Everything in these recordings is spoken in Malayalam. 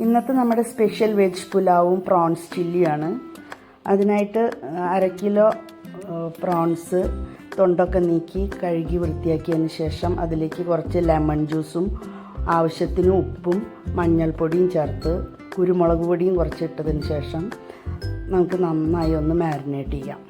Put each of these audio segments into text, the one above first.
ഇന്നത്തെ നമ്മുടെ സ്പെഷ്യൽ വെജ് പുലാവും പ്രോൺസ് ചില്ലിയാണ്. അതിനായിട്ട് അര കിലോ പ്രോൺസ് തൊണ്ടൊക്കെ നീക്കി കഴുകി വൃത്തിയാക്കിയതിന് ശേഷം അതിലേക്ക് കുറച്ച് ലെമൺ ജ്യൂസും ആവശ്യത്തിന് ഉപ്പും മഞ്ഞൾപ്പൊടിയും ചേർത്ത് കുരുമുളക് പൊടിയും കുറച്ച് ഇട്ടതിന് ശേഷം നമുക്ക് നന്നായി ഒന്ന് മാരിനേറ്റ് ചെയ്യാം.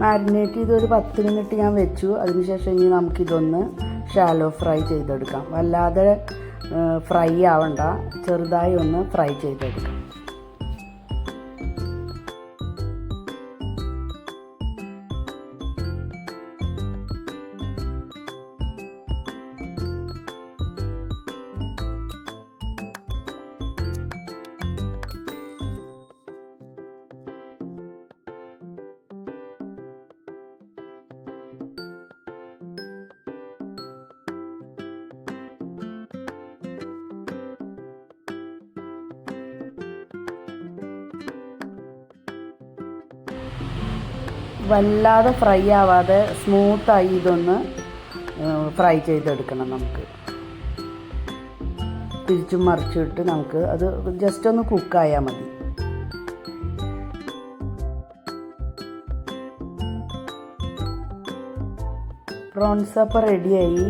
മാരിനേറ്റ് ചെയ്ത് ഒരു പത്ത് മിനിറ്റ് ഞാൻ വെച്ചു. അതിനുശേഷം ഇനി നമുക്കിതൊന്ന് ഷാലോ ഫ്രൈ ചെയ്തെടുക്കാം. വല്ലാതെ ഫ്രൈ ആവണ്ട. ചെറുതായി ഒന്ന് ഫ്രൈ ചെയ്തെടുക്കാം. വല്ലാതെ ഫ്രൈ ആവാതെ സ്മൂത്തായി ഇതൊന്ന് ഫ്രൈ ചെയ്തെടുക്കണം നമുക്ക്. തിരിച്ചും മറിച്ചിട്ട് നമുക്ക് അത് ജസ്റ്റ് ഒന്ന് കുക്കായാൽ മതി. പ്രോൺസ് അപ്പം റെഡിയായി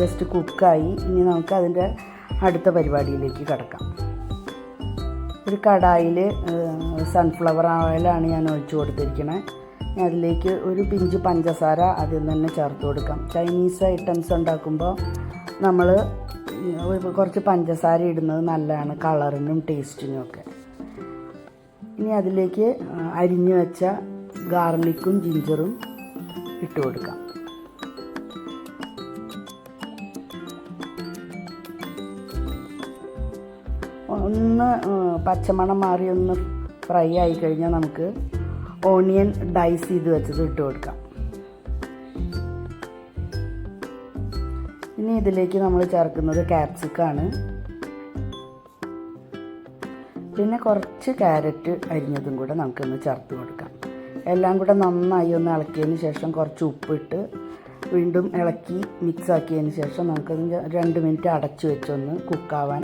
ജസ്റ്റ് കുക്കായി ഇനി നമുക്ക് അതിന്റെ അടുത്ത പരിപാടിയിലേക്ക് കിടക്കാം. ഒരു കടായിൽ സൺഫ്ലവർ ഓയിലാണ് ഞാൻ ഒഴിച്ചു കൊടുത്തിരിക്കുന്നത് അതിലേക്ക് ഒരു പിഞ്ച് പഞ്ചസാര അതിൽ തന്നെ ചേർത്ത് കൊടുക്കാം. ചൈനീസ് ഐറ്റംസ് ഉണ്ടാക്കുമ്പോൾ നമ്മൾ കുറച്ച് പഞ്ചസാര ഇടുന്നത് നല്ലതാണ് കളറിനും ടേസ്റ്റിനും ഒക്കെ. ഇനി അതിലേക്ക് അരിഞ്ഞു വെച്ച ഗാർലിക്കും ജിഞ്ചറും ഇട്ട് കൊടുക്കാം. ഒന്ന് പച്ചമണം മാറി ഒന്ന് ഫ്രൈ ആയി കഴിഞ്ഞാൽ നമുക്ക് ഓണിയൻ ഡൈസ് ചെയ്ത് വെച്ചത് ഇട്ട് കൊടുക്കാം. ഇനി ഇതിലേക്ക് നമ്മൾ ചേർക്കുന്നത് ക്യാപ്സിക്കാണ് പിന്നെ കുറച്ച് ക്യാരറ്റ് അരിഞ്ഞതും കൂടെ നമുക്കൊന്ന് ചേർത്ത് കൊടുക്കാം. എല്ലാം കൂടെ നന്നായി ഒന്ന് ഇളക്കിയതിന് ശേഷം കുറച്ച് ഉപ്പിട്ട് വീണ്ടും ഇളക്കി മിക്സ് ആക്കിയതിന് ശേഷം നമുക്ക് രണ്ട് മിനിറ്റ് അടച്ചു വെച്ചൊന്ന് കുക്കാവാൻ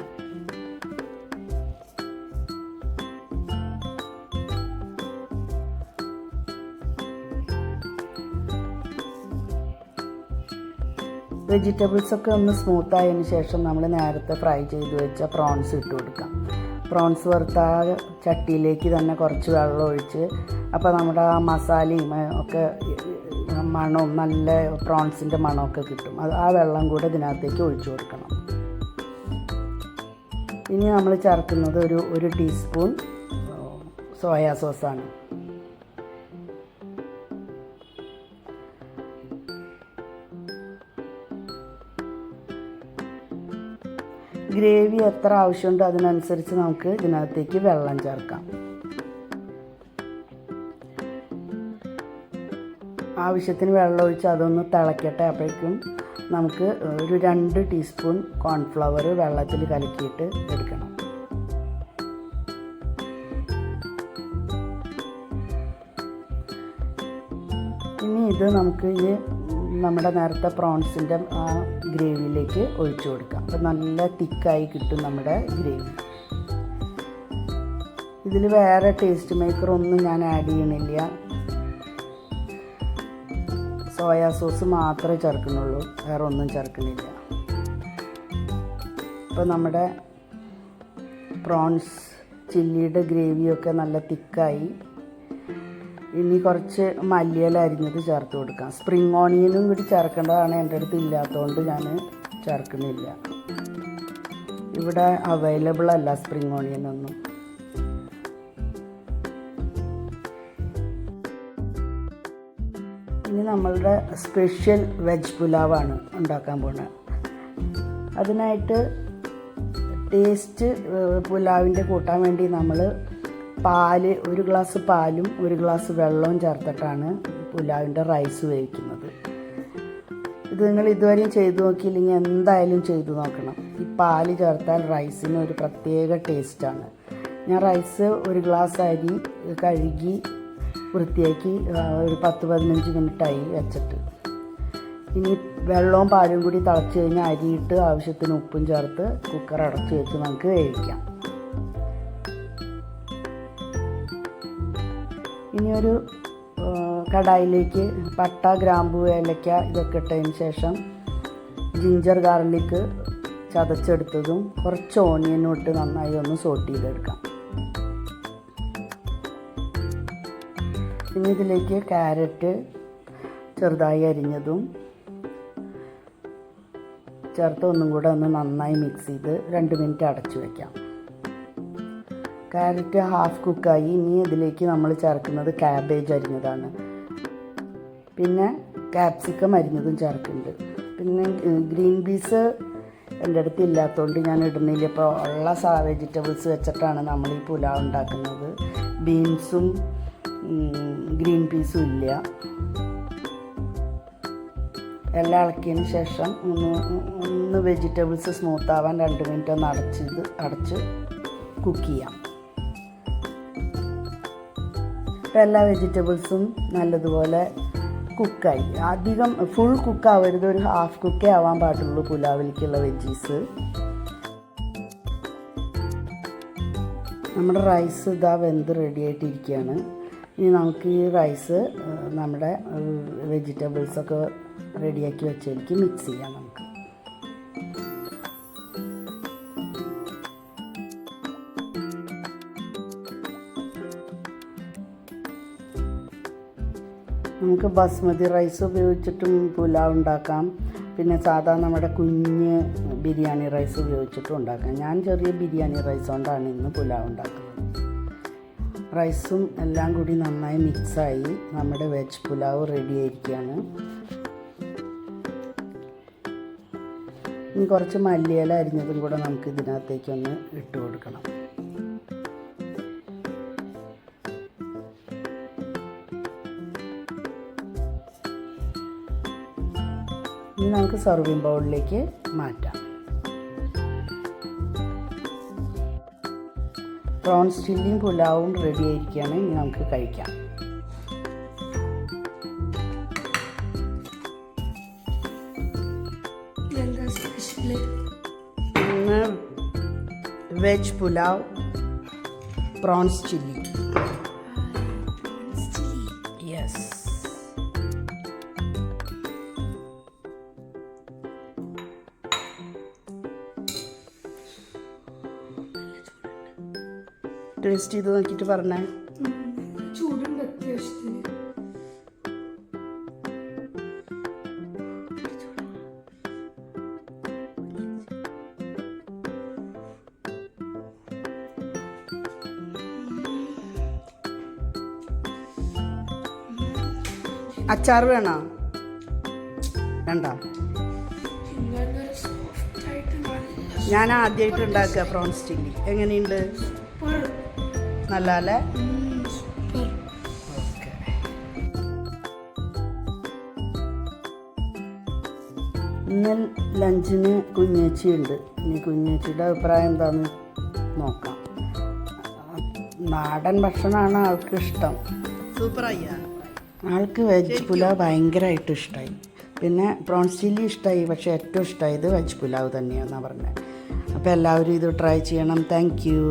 വെജിറ്റബിൾസ് ഒക്കെ ഒന്ന് സ്മൂത്ത് ആയതിന് ശേഷം നമ്മൾ നേരത്തെ ഫ്രൈ ചെയ്ത് വെച്ച പ്രോൺസ് ഇട്ട് കൊടുക്കാം. പ്രോൺസ് വറുത്ത ചട്ടിയിലേക്ക് തന്നെ കുറച്ച് വെള്ളം ഒഴിച്ച് അപ്പോൾ നമ്മുടെ ആ മസാലയും ഒക്കെ മണവും നല്ല പ്രോൺസിന്റെ മണമൊക്കെ കിട്ടും. അത് ആ വെള്ളം കൂടെ ഇതിനകത്തേക്ക് ഒഴിച്ചു കൊടുക്കണം. ഇനി നമ്മൾ ചേർക്കുന്നത് ഒരു ഒരു ടീസ്പൂൺ സോയാ സോസാണ്. ഗ്രേവി എത്ര ആവശ്യമുണ്ടോ അതിനനുസരിച്ച് നമുക്ക് ഇതിനകത്തേക്ക് വെള്ളം ചേർക്കാം. ആവശ്യത്തിന് വെള്ളം ഒഴിച്ച് അതൊന്ന് തിളക്കട്ടെ. അപ്പോഴേക്കും നമുക്ക് ഒരു രണ്ട് ടീസ്പൂൺ കോൺഫ്ലവർ വെള്ളത്തിൽ കലക്കിയിട്ട് എടുക്കണം. ഇനി ഇത് നമുക്ക് ഈ നമ്മുടെ നേരത്തെ പ്രോൺസിന്റെ ആ ഗ്രേവിയിലേക്ക് ഒഴിച്ചു കൊടുക്കാം. അപ്പം നല്ല തിക്കായി കിട്ടും നമ്മുടെ ഗ്രേവി. ഇതിൽ വേറെ ടേസ്റ്റ് മേക്കർ ഒന്നും ഞാൻ ആഡ് ചെയ്യണില്ല. സോയാ സോസ് മാത്രമേ ചേർക്കുന്നുള്ളൂ. വേറെ ഒന്നും ചേർക്കുന്നില്ല. ഇപ്പോൾ നമ്മുടെ പ്രോൺസ് ചില്ലിയുടെ ഗ്രേവിയൊക്കെ നല്ല തിക്കായി ഇനി കുറച്ച് മല്ലിയില അരിഞ്ഞത് ചേർത്ത് കൊടുക്കാം. സ്പ്രിങ് ഓണിയനും കൂടി ചേർക്കേണ്ടതാണ്. എന്റെ അടുത്ത് ഇല്ലാത്തതുകൊണ്ട് ഞാൻ ചേർക്കുന്നില്ല. ഇവിടെ അവൈലബിൾ അല്ല സ്പ്രിങ് ഓണിയൻ ഒന്നും. ഇനി നമ്മളുടെ സ്പെഷ്യൽ വെജ് പുലാവാണ് ഉണ്ടാക്കാൻ പോണത് അതിനായിട്ട് ടേസ്റ്റ് പുലാവിന്റെ കൂട്ടാൻ വേണ്ടി നമ്മൾ പാൽ ഒരു ഗ്ലാസ് പാലും ഒരു ഗ്ലാസ് വെള്ളവും ചേർത്തിട്ടാണ് പുലാവിന്റെ റൈസ് വേവിക്കുന്നത്. ഇത് നിങ്ങൾ ഇതുവരെയും ചെയ്തു നോക്കിയില്ലെങ്കിൽ എന്തായാലും ചെയ്തു നോക്കണം. ഈ പാൽ ചേർത്താൽ റൈസിന് ഒരു പ്രത്യേക ടേസ്റ്റാണ്. ഞാൻ റൈസ് ഒരു ഗ്ലാസ് അരി കഴുകി വൃത്തിയാക്കി ഒരു പത്ത് പതിനഞ്ച് മിനിറ്റായി വെച്ചിട്ട്. ഇനി വെള്ളവും പാലും കൂടി തിളച്ച് കഴിഞ്ഞാൽ അരിയിട്ട് ആവശ്യത്തിന് ഉപ്പും ചേർത്ത് കുക്കർ അടച്ച് വെച്ച് നമുക്ക് വേവിക്കാം. ഇനിയൊരു കടായിലേക്ക് പട്ട ഗ്രാമ്പു ഏലക്ക ഇതൊക്കെ ഇട്ടതിന് ശേഷം ജിഞ്ചർ ഗാർലിക്ക് ചതച്ചെടുത്തതും കുറച്ച് ഓണിയനും ഇട്ട് നന്നായി ഒന്ന് സോട്ട് ചെയ്തെടുക്കാം. പിന്നെ ഇതിലേക്ക് ക്യാരറ്റ് ചെറുതായി അരിഞ്ഞതും ചേർത്ത് ഒന്നും കൂടെ ഒന്ന് നന്നായി മിക്സ് ചെയ്ത് രണ്ട് മിനിറ്റ് അടച്ചു വയ്ക്കാം ക്യാരറ്റ് ഹാഫ് കുക്കായി ഇനി ഇതിലേക്ക് നമ്മൾ ചേർക്കുന്നത് ക്യാബേജ് അരിഞ്ഞതാണ്. പിന്നെ ക്യാപ്സിക്കം അരിഞ്ഞതും ചേർക്കുന്നുണ്ട്. പിന്നെ ഗ്രീൻ പീസ് എന്റെ അടുത്ത് ഇല്ലാത്തതുകൊണ്ട് ഞാൻ ഇടുന്നില്ല. ഇപ്പോൾ ഉള്ള സാ വെജിറ്റബിൾസ് വെച്ചിട്ടാണ് നമ്മൾ ഈ പുലാവ് ഉണ്ടാക്കുന്നത്. ബീൻസും ഗ്രീൻ പീസും ഇല്ല. എല്ലാം ഇളക്കിയതിന് ശേഷം ഒന്ന് ഒന്ന് വെജിറ്റബിൾസ് സ്മൂത്ത് ആവാൻ രണ്ട് മിനിറ്റ് ഒന്ന് അടച്ചിത് അടച്ച് കുക്ക് ചെയ്യാം. എല്ലാ വെജിറ്റബിൾസും നല്ലതുപോലെ കുക്കായി. അധികം ഫുൾ കുക്കാവരുത് ഒരു ഹാഫ് കുക്കേ ആവാൻ പാടുള്ളൂ പുലാവിലേക്കുള്ള വെജീസ് നമ്മുടെ റൈസ് ഇതാ വെന്ത് റെഡി ആയിട്ടിരിക്കുകയാണ്. ഇനി നമുക്ക് ഈ റൈസ് നമ്മുടെ വെജിറ്റബിൾസൊക്കെ റെഡിയാക്കി വെച്ചതിലേക്ക് മിക്സ് ചെയ്യാം നമുക്ക്. നമുക്ക് ബസ്മതി റൈസ് ഉപയോഗിച്ചിട്ടും പുലാവ് ഉണ്ടാക്കാം. പിന്നെ സാധാ നമ്മുടെ കുഞ്ഞ് ബിരിയാണി റൈസ് ഉപയോഗിച്ചിട്ടും ഉണ്ടാക്കാം. ഞാൻ ചെറിയ ബിരിയാണി റൈസ് കൊണ്ടാണ് ഇന്ന് പുലാവ് ഉണ്ടാക്കുന്നത്. റൈസും എല്ലാം കൂടി നന്നായി മിക്സായി നമ്മുടെ വെജ് പുലാവ് റെഡി ആയിരിക്കുകയാണ്. ഇനി കുറച്ച് മല്ലിയില അരിഞ്ഞതും കൂടെ നമുക്ക് ഇതിനകത്തേക്കൊന്ന് ഇട്ട് കൊടുക്കണം. ഇനി നമുക്ക് സർവിങ് ബൗളിലേക്ക് മാറ്റാം. പ്രോൺസ് ചില്ലിയും പുലാവും റെഡി ആയിരിക്കുകയാണ്. ഇനി നമുക്ക് കഴിക്കാം. Veg pulao prawns chilli taste ചെയ്ത് നോക്കിയിട്ട് പറഞ്ഞേ. ചൂടുണ്ട് അത്യാവശ്യത്തിന്. അച്ചാർ വേണോ? വേണ്ട. ഞാൻ ആദ്യമായിട്ട് ഉണ്ടാക്കുക പ്രോൺസ് ചില്ലി. എങ്ങനെയുണ്ട്? നല്ല അല്ലേ ഇന്ന് ലഞ്ചിന് കുഞ്ഞേച്ചിയുണ്ട് ഇനി കുഞ്ഞേച്ചിയുടെ അഭിപ്രായം എന്താന്ന് നോക്കാം. നാടൻ ഭക്ഷണമാണ് ആൾക്ക് ഇഷ്ടം. സൂപ്പറായി. ആൾക്ക് വെജ് പുലാവ് ഭയങ്കരമായിട്ട് ഇഷ്ടമായി പിന്നെ പ്രോൺസ് ചില്ലി ഇഷ്ടമായി പക്ഷേ ഏറ്റവും ഇഷ്ടമായത് വെജ് പുലാവ് തന്നെയാണെന്നാണ് പറഞ്ഞത് അപ്പോൾ എല്ലാവരും ഇത് ട്രൈ ചെയ്യണം. Thank you.